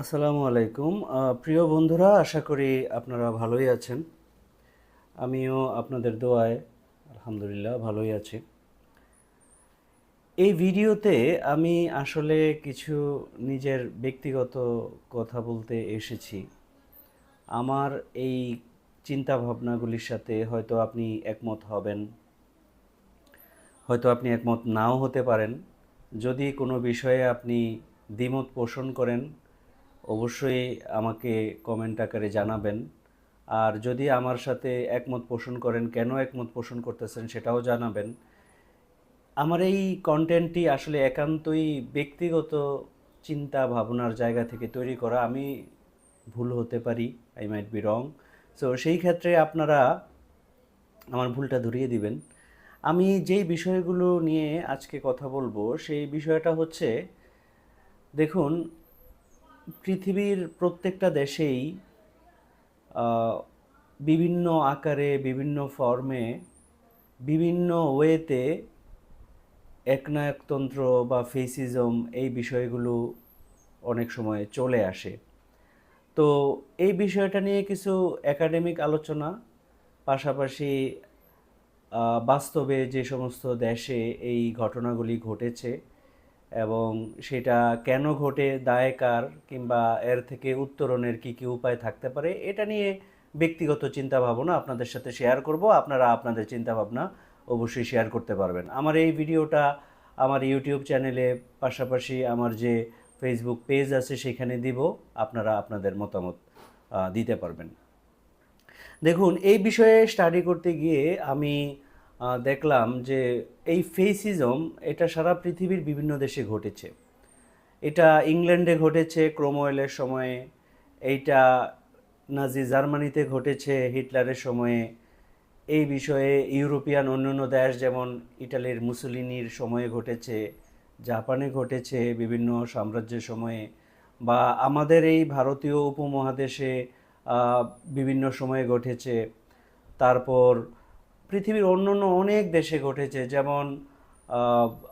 আসসালামু আলাইকুম। প্রিয় বন্ধুরা, আশা করি আপনারা ভালোই আছেন। আমিও আপনাদের দোয়ায় আলহামদুলিল্লাহ ভালোই আছি। এই ভিডিওতে আমি আসলে কিছু নিজের ব্যক্তিগত কথা বলতে এসেছি। আমার এই চিন্তা ভাবনাগুলির সাথে হয়তো আপনি একমত হবেন, হয়তো আপনি একমত নাও হতে পারেন। যদি কোনো বিষয়ে আপনি দ্বিমত পোষণ করেন অবশ্যই আমাকে কমেন্ট আকারে জানাবেন। আর যদি আমার সাথে একমত পোষণ করেন, কেন একমত পোষণ করতেছেন সেটাও জানাবেন। আমার এই কন্টেন্টটি আসলে একান্তই ব্যক্তিগত চিন্তা ভাবনার জায়গা থেকে তৈরি করা। আমি ভুল হতে পারি I might be wrong so সেই ক্ষেত্রে আপনারা আমার ভুলটা ধরিয়ে দিবেন। আমি যেই বিষয়গুলো নিয়ে আজকে কথা বলব, সেই বিষয়টা হচ্ছে, দেখুন পৃথিবীর প্রত্যেকটা দেশেই বিভিন্ন আকারে, বিভিন্ন ফর্মে, বিভিন্ন ওয়েতে একনায়কতন্ত্র বা ফেসিজম এই বিষয়গুলো অনেক সময় চলে আসে। তো এই বিষয়টা নিয়ে কিছু একাডেমিক আলোচনা, পাশাপাশি বাস্তবে যে সমস্ত দেশে এই ঘটনাগুলি ঘটেছে এবং সেটা কেন ঘটে, দায় কার কিংবা এর থেকে উত্তরণের কি কি উপায় থাকতে পারে, এটা নিয়ে ব্যক্তিগত চিন্তা ভাবনা আপনাদের সাথে শেয়ার করব। আপনারা আপনাদের চিন্তা ভাবনা অবশ্যই শেয়ার করতে পারবেন। আমার এই ভিডিওটা আমার ইউটিউব চ্যানেলে পাশাপাশি আমার যে ফেসবুক পেজ আছে সেখানে দিব, আপনারা আপনাদের মতামত দিতে পারবেন। দেখুন, এই বিষয়ে স্টাডি করতে গিয়ে আমি দেখলাম যে এই ফেসিজম এটা সারা পৃথিবীর বিভিন্ন দেশে ঘটেছে। এটা ইংল্যান্ডে ঘটেছে ক্রোমওয়েলের সময়ে, এইটা নাজি জার্মানিতে ঘটেছে হিটলারের সময়ে। এই বিষয়ে ইউরোপিয়ান অন্যান্য দেশ যেমন ইটালির মুসলিনির সময়ে ঘটেছে, জাপানে ঘটেছে বিভিন্ন সাম্রাজ্যের সময়ে বা আমাদের এই ভারতীয় উপমহাদেশে বিভিন্ন সময়ে ঘটেছে। তারপর পৃথিবীর অন্য অন্য অনেক দেশে ঘটেছে, যেমন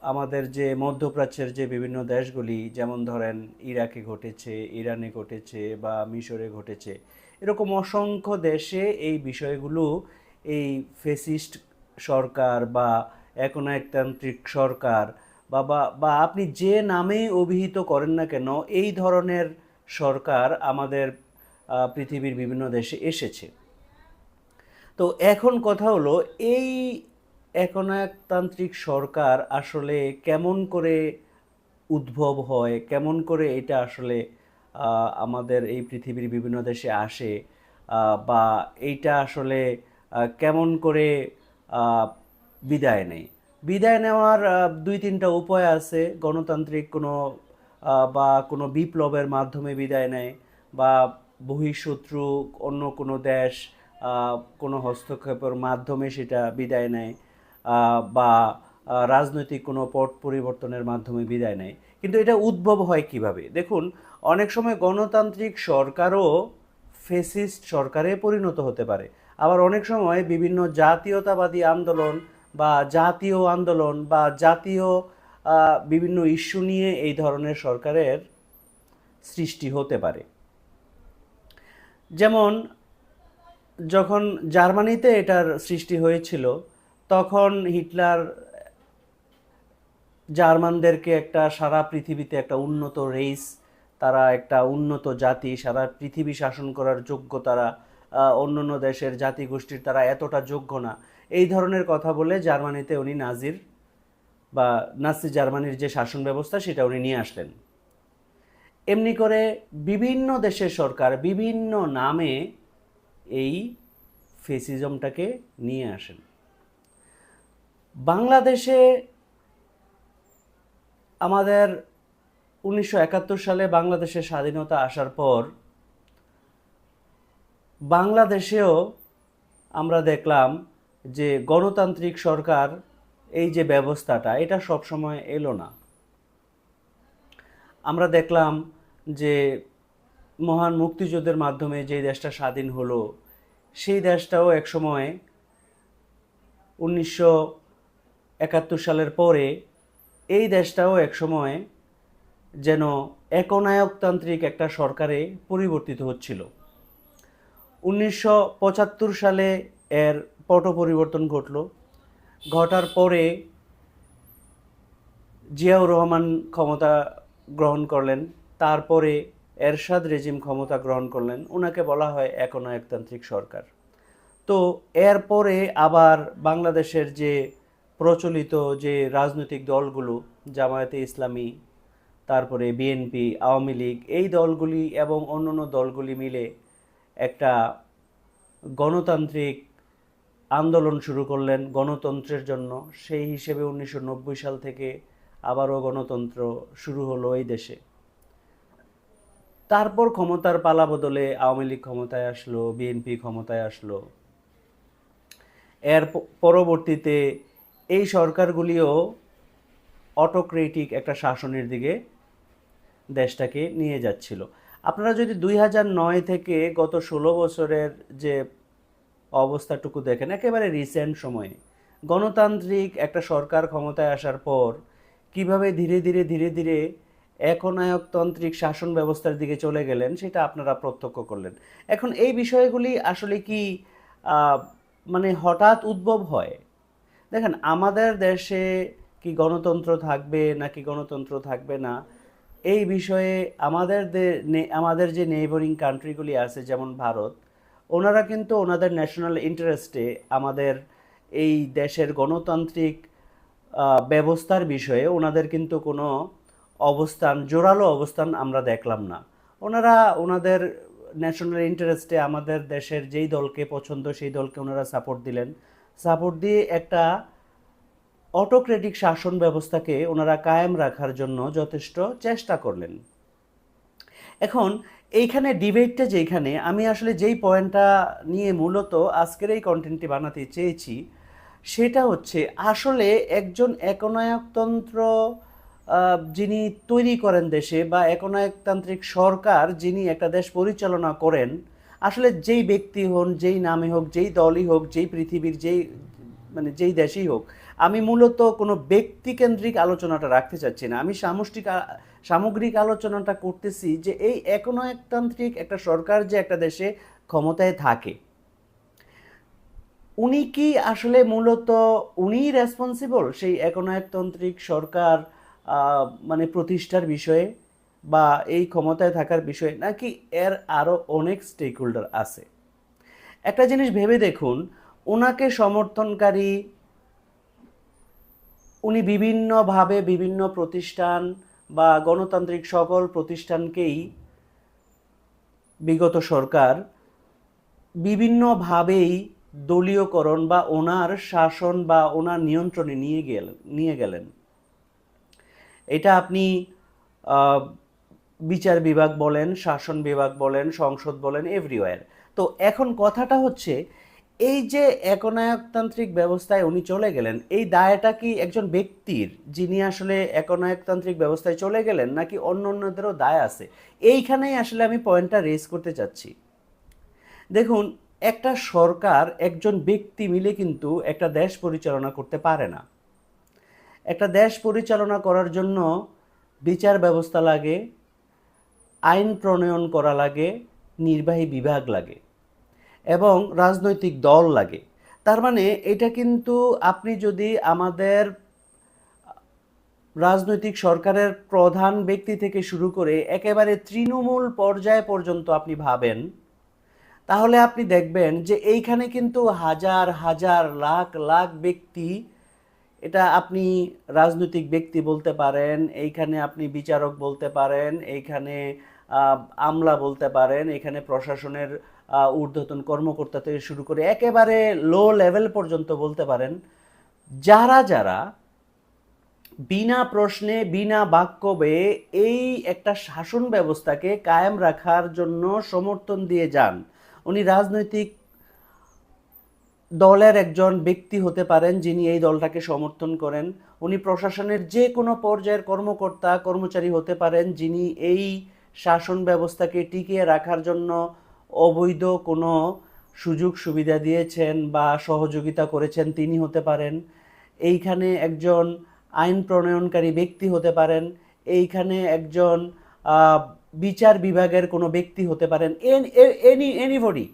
আমাদের যে মধ্যপ্রাচ্যের যে বিভিন্ন দেশগুলি, যেমন ধরেন ইরাকে ঘটেছে, ইরানে ঘটেছে বা মিশরে ঘটেছে, এরকম অসংখ্য দেশে এই বিষয়গুলো, এই ফেসিস্ট সরকার বা একনায়কতান্ত্রিক সরকার বা, বা- বা আপনি যে নামে অভিহিত করেন না কেন, এই ধরনের সরকার আমাদের পৃথিবীর বিভিন্ন দেশে এসেছে। তো এখন কথা হলো, এই একনায়কতান্ত্রিক সরকার আসলে কেমন করে উদ্ভব হয়, কেমন করে এটা আসলে আমাদের এই পৃথিবীর বিভিন্ন দেশে আসে বা এইটা আসলে কেমন করে বিদায় নেয়? বিদায় নেওয়ার দুই তিনটা উপায় আছে। গণতান্ত্রিক কোনো বা কোনো বিপ্লবের মাধ্যমে বিদায় নেয়, বা বহিঃশত্রু অন্য কোনো দেশ কোনো হস্তক্ষেপের মাধ্যমে সেটা বিদায় নেয় বা রাজনৈতিক কোনো পট পরিবর্তনের মাধ্যমে বিদায় নেয়। কিন্তু এটা উদ্ভব হয় কীভাবে? দেখুন, অনেক সময় গণতান্ত্রিক সরকারও ফেসিস্ট সরকারে পরিণত হতে পারে। আবার অনেক সময় বিভিন্ন জাতীয়তাবাদী আন্দোলন বা জাতীয় আন্দোলন বা জাতীয় বিভিন্ন ইস্যু নিয়ে এই ধরনের সরকারের সৃষ্টি হতে পারে। যেমন যখন জার্মানিতে এটার সৃষ্টি হয়েছিল তখন হিটলার জার্মানদেরকে একটা সারা পৃথিবীতে একটা উন্নত রেস তারা একটা উন্নত জাতি সারা পৃথিবী শাসন করার যোগ্য তারা আহ, অন্যান্য দেশের জাতিগোষ্ঠীর তারা এতটা যোগ্য না। এই ধরনের কথা বলে জার্মানিতে উনি নাজির বা নাসি জার্মানির যে শাসন ব্যবস্থা সেটা উনি নিয়ে আসলেন। এমনি করে বিভিন্ন দেশের সরকার বিভিন্ন নামে এই ফেসিজমটাকে নিয়ে আসেন। বাংলাদেশে আমাদের উনিশশো একাত্তর সালে বাংলাদেশের স্বাধীনতা আসার পর বাংলাদেশেও আমরা দেখলাম যে গণতান্ত্রিক সরকার এই যে ব্যবস্থাটা, এটা সবসময় এলো না। আমরা দেখলাম যে মহান মুক্তিযুদ্ধের মাধ্যমে যে দেশটা স্বাধীন হলো, সেই দেশটাও একসময় উনিশশো একাত্তর সালের পরে এই দেশটাও একসময় যেন একনায়কতান্ত্রিক একটা সরকারে পরিবর্তিত হচ্ছিল। উনিশশো পঁচাত্তর সালে এর পট পরিবর্তন ঘটল। ঘটার পরে জিয়াউর রহমান ক্ষমতা গ্রহণ করলেন। তারপরে এরশাদ রেজিম ক্ষমতা গ্রহণ করলেন। ওনাকে বলা হয় একনায়কতান্ত্রিক সরকার। তো এরপরে আবার বাংলাদেশের যে প্রচলিত যে রাজনৈতিক দলগুলো, জামায়াতে ইসলামী, তারপরে বিএনপি, আওয়ামী লীগ, এই দলগুলি এবং অন্যান্য দলগুলি মিলে একটা গণতান্ত্রিক আন্দোলন শুরু করলেন গণতন্ত্রের জন্য। সেই হিসেবে উনিশশো নব্বই সাল থেকে আবারও গণতন্ত্র শুরু হলো এই দেশে। তারপর ক্ষমতার পালা বদলে আওয়ামী লীগ ক্ষমতায় আসলো, বিএনপি ক্ষমতায় আসলো। এর পরবর্তীতে এই সরকারগুলিও অটোক্রেটিক একটা শাসনের দিকে দেশটাকে নিয়ে যাচ্ছিল। আপনারা যদি দুই নয় থেকে গত ষোলো বছরের যে অবস্থাটুকু দেখেন, একেবারে রিসেন্ট সময়ে গণতান্ত্রিক একটা সরকার ক্ষমতায় আসার পর কীভাবে ধীরে ধীরে ধীরে ধীরে একনায়কতান্ত্রিক শাসন ব্যবস্থার দিকে চলে গেলেন, সেটা আপনারা প্রত্যক্ষ করলেন। এখন এই বিষয়গুলি আসলে কি মানে হঠাৎ উদ্ভব হয়? দেখেন, আমাদের দেশে কি গণতন্ত্র থাকবে নাকি গণতন্ত্র থাকবে না, এই বিষয়ে আমাদের আমাদের যে নেইবরিং কান্ট্রিগুলি আছে, যেমন ভারত, ওনারা কিন্তু ওনাদের ন্যাশনাল ইন্টারেস্টে আমাদের এই দেশের গণতান্ত্রিক ব্যবস্থার বিষয়ে ওনাদের কিন্তু কোনো অবস্থান, জোরালো অবস্থান আমরা দেখলাম না। ওনারা, ওনাদের ন্যাশনাল ইন্টারেস্টে আমাদের দেশের যেই দলকে পছন্দ, সেই দলকে ওনারা সাপোর্ট দিলেন। সাপোর্ট দিয়ে একটা অটোক্রেটিক শাসন ব্যবস্থাকে ওনারা কায়েম রাখার জন্য যথেষ্ট চেষ্টা করলেন। এখন, এইখানে ডিবেটটা যেখানে, আমি আসলে যেই পয়েন্টটা নিয়ে মূলত আজকের এই কন্টেন্টটি বানাতে চেয়েছি, সেটা হচ্ছে আসলে একজন একনায়কতন্ত্র যিনি তৈরি করেন দেশে বা একনায়কতান্ত্রিক সরকার যিনি একটা দেশ পরিচালনা করেন, আসলে যেই ব্যক্তি হন, যেই নামে হোক, যেই দলই হোক, যেই পৃথিবীর যেই মানে যেই দেশেই হোক, আমি মূলত কোনো ব্যক্তিকেন্দ্রিক আলোচনাটা রাখতে চাচ্ছি না। আমি সামষ্টিক সামগ্রিক আলোচনাটা করতেছি যে এই একনায়কতান্ত্রিক একটা সরকার যে একটা দেশে ক্ষমতায় থাকে, উনি কি আসলে মূলত উনিই রেসপন্সিবল সেই একনায়কতান্ত্রিক সরকার মানে প্রতিষ্ঠার বিষয়ে বা এই ক্ষমতায় থাকার বিষয়ে নাকি এর আরও অনেক স্টেক হোল্ডার আছে। একটা জিনিস ভেবে দেখুন, ওনাকে সমর্থনকারী উনি বিভিন্নভাবে বিভিন্ন প্রতিষ্ঠান বা গণতান্ত্রিক সকল প্রতিষ্ঠানকেই বিগত সরকার বিভিন্নভাবেই দলীয়করণ বা ওনার শাসন বা ওনার নিয়ন্ত্রণে নিয়ে গেলেন নিয়ে গেলেন। এটা আপনি বিচার বিভাগ বলেন, শাসন বিভাগ বলেন, সংসদ বলেন এভরিওয়্যার তো এখন কথাটা হচ্ছে, এই যে একনায়কতান্ত্রিক ব্যবস্থায় উনি চলে গেলেন, এই দায়টা কি একজন ব্যক্তির যিনি আসলে একনায়কতান্ত্রিক ব্যবস্থায় চলে গেলেন, নাকি অন্য অন্যদেরও দায় আছে? এইখানেই আসলে আমি পয়েন্টটা রেজ করতে চাচ্ছি। দেখুন, একটা সরকার একজন ব্যক্তি মিলে কিন্তু একটা দেশ পরিচালনা করতে পারে না। একটা দেশ পরিচালনা করার জন্য বিচার ব্যবস্থা লাগে, আইন প্রণয়ন করা লাগে, নির্বাহী বিভাগ লাগে, এবং রাজনৈতিক দল লাগে। তার মানে এটা কিন্তু আপনি যদি আমাদের রাজনৈতিক সরকারের প্রধান ব্যক্তি থেকে শুরু করে একেবারে তৃণমূল পর্যায় পর্যন্ত আপনি ভাবেন, তাহলে আপনি দেখবেন যে এইখানে কিন্তু হাজার হাজার, লাখ লাখ ব্যক্তি এটা আপনি রাজনৈতিক ব্যক্তি বলতে পারেন, এইখানে আপনি বিচারক বলতে পারেন, এইখানে আমলা বলতে পারেন এখানে প্রশাসনের ঊর্ধ্বতন কর্মকর্তা থেকে শুরু করে একেবারে লো লেভেল পর্যন্ত বলতে পারেন, যারা যারা বিনা প্রশ্নে, বিনা বাক্য এই একটা শাসন ব্যবস্থাকে কায়েম রাখার জন্য সমর্থন দিয়ে যান, উনি রাজনৈতিক দলের একজন ব্যক্তি হতে পারেন যিনি এই দলটাকে সমর্থন করেন। উনি প্রশাসনের যে কোনো পর্যায়ের কর্মকর্তা, কর্মচারী হতে পারেন যিনি এই শাসন ব্যবস্থাকে টিকিয়ে রাখার জন্য অবৈধ কোনো সুযোগ সুবিধা দিয়েছেন বা সহযোগিতা করেছেন তিনি হতে পারেন। এইখানে একজন আইন প্রণয়নকারী ব্যক্তি হতে পারেন। এইখানে একজন বিচার বিভাগের কোনো ব্যক্তি হতে পারেন। এনি এনিবডি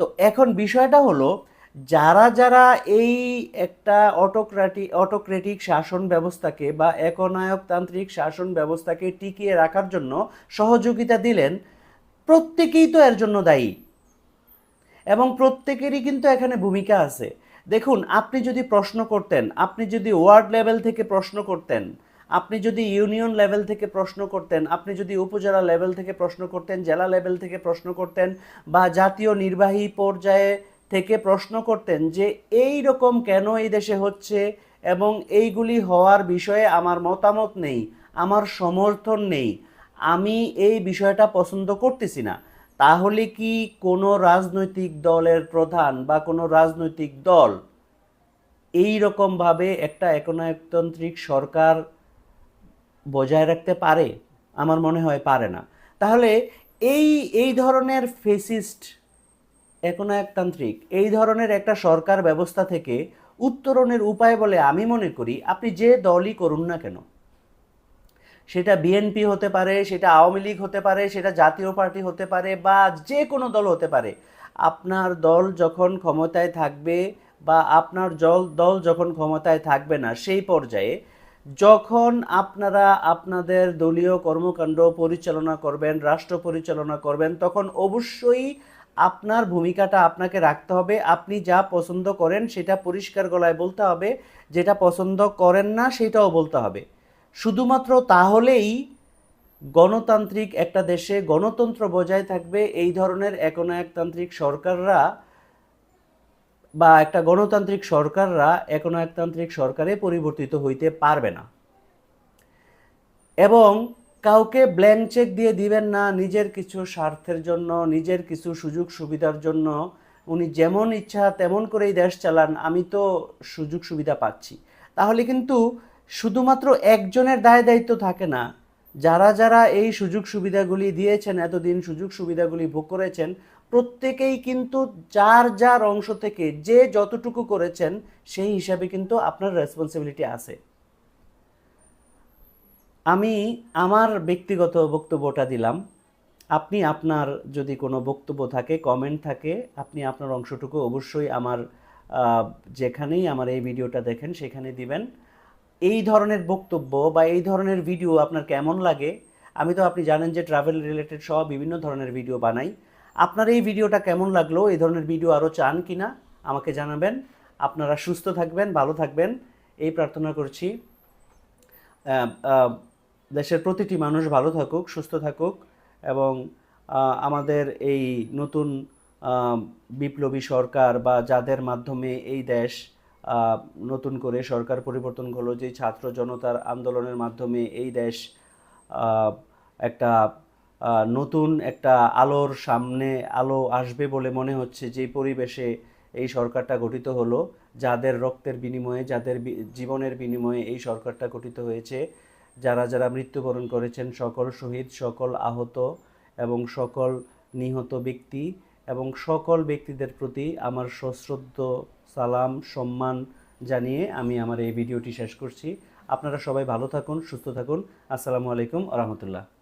তো এখন বিষয়টা হলো যারা যারা এই একটা অটোক্রাটিক অটোক্রেটিক শাসন ব্যবস্থাকে বা একনায়কতান্ত্রিক শাসন ব্যবস্থাকে টিকিয়ে রাখার জন্য সহযোগিতা দিলেন, প্রত্যেকেই তো এর জন্য দায়ী। এবং প্রত্যেকেরই কিন্তু এখানে ভূমিকা আছে। দেখুন, আপনি যদি প্রশ্ন করতেন, আপনি যদি ওয়ার্ড লেভেল থেকে প্রশ্ন করতেন, আপনি যদি ইউনিয়ন লেভেল থেকে প্রশ্ন করতেন, আপনি যদি উপজেলা লেভেল থেকে প্রশ্ন করতেন, জেলা লেভেল থেকে প্রশ্ন করতেন, বা জাতীয় নির্বাহী পর্যায়ে থেকে প্রশ্ন করতেন যে এই রকম কেন এই দেশে হচ্ছে এবং এইগুলি হওয়ার বিষয়ে আমার মতামত নেই, আমার সমর্থন নেই, আমি এই বিষয়টা পছন্দ করতেছি না। তাহলে কি কোনো রাজনৈতিক দলের প্রধান বা কোনো রাজনৈতিক দল এই রকমভাবে একটা একনায়কতান্ত্রিক সরকার বজায় রাখতে পারে? আমার মনে হয় পারে না। তাহলে এই এই ধরনের ফেসিস্ট একনায়কতান্ত্রিক। এই ধরনের একটা সরকার ব্যবস্থা থেকে উত্তরণের উপায় বলে আমি মনে করি, আপনি যে দলই করুন না কেন। সেটা বিএনপি হতে পারে, সেটা আওয়ামী লীগ হতে পারে, সেটা জাতীয় পার্টি হতে পারে বা যে কোনো দল হতে পারে, আপনার দল যখন ক্ষমতায় থাকবে বা আপনার জল, দল যখন ক্ষমতায় থাকবে না, সেই পর্যায়ে যখন আপনারা আপনাদের দলীয় কর্মকাণ্ড পরিচালনা করবেন, রাষ্ট্র পরিচালনা করবেন, তখন অবশ্যই আপনার ভূমিকাটা আপনাকে রাখতে হবে। আপনি যা পছন্দ করেন সেটা পরিষ্কার গলায় বলতে হবে। যেটা পছন্দ করেন না সেটাও বলতে হবে। শুধুমাত্র তাহলেই গণতান্ত্রিক একটা দেশে গণতন্ত্র বজায় থাকবে। এই ধরনের একনায়কতান্ত্রিক সরকাররা বা একটা গণতান্ত্রিক সরকাররা একনায়কতান্ত্রিক সরকারে পরিবর্তিত হইতে পারবে না। এবং কাউকে ব্ল্যাঙ্ক চেক দিয়ে দিবেন না, নিজের কিছু স্বার্থের জন্য, নিজের কিছু সুযোগ সুবিধার জন্য। উনি যেমন ইচ্ছা তেমন করেই দেশ চালান, আমি তো সুযোগ সুবিধা পাচ্ছি। তাহলে কিন্তু শুধুমাত্র একজনের দায় দায়িত্ব থাকে না। যারা যারা এই সুযোগ সুবিধাগুলি দিয়েছেন, এতদিন সুযোগ সুবিধাগুলি ভোগ করেছেন, প্রত্যেকেই কিন্তু যার যার অংশ থেকে যে যতটুকু করেছেন, সেই হিসাবে কিন্তু আপনার রেসপন্সিবিলিটি আছে। আমি আমার ব্যক্তিগত বক্তব্যটা দিলাম। আপনি আপনার যদি কোনো বক্তব্য থাকে কমেন্ট থাকে, আপনি আপনার অংশটুকু অবশ্যই আমার যেখানেই আমার এই ভিডিওটা দেখেন সেখানে দিবেন। এই ধরনের বক্তব্য বা এই ধরনের ভিডিও আপনার কেমন লাগে, আমি তো আপনি জানেন যে ট্রাভেল রিলেটেড সহ বিভিন্ন ধরনের ভিডিও বানাই। আপনার এই ভিডিওটা কেমন লাগল, এই ধরনের ভিডিও আরও চান কি না আমাকে জানাবেন। আপনারা সুস্থ থাকবেন, ভালো থাকবেন। এই প্রার্থনা করছি। দেশের প্রতিটি মানুষ ভালো থাকুক, সুস্থ থাকুক এবং আমাদের এই নতুন বিপ্লবী সরকার বা যাদের মাধ্যমে এই দেশ নতুন করে সরকার পরিবর্তন হলো যে ছাত্র জনতার আন্দোলনের মাধ্যমে এই দেশ একটা নতুন একটা আলোর সামনে আলো আসবে বলে মনে হচ্ছে, যে পরিবেশে এই সরকারটা গঠিত হলো, যাদের রক্তের বিনিময়ে, যাদের জীবনের বিনিময়ে এই সরকারটা গঠিত হয়েছে। যারা যারা মৃত্যুবরণ করেছেন, সকল শহীদ, সকল আহত এবং সকল নিহত ব্যক্তি এবং সকল ব্যক্তিদের প্রতি আমার সশ্রদ্ধ, সালাম, সম্মান জানিয়ে আমি আমার এই ভিডিওটি শেষ করছি। আপনারা সবাই ভালো থাকুন, সুস্থ থাকুন। আসসালামু আলাইকুম রহমতুল্লাহ।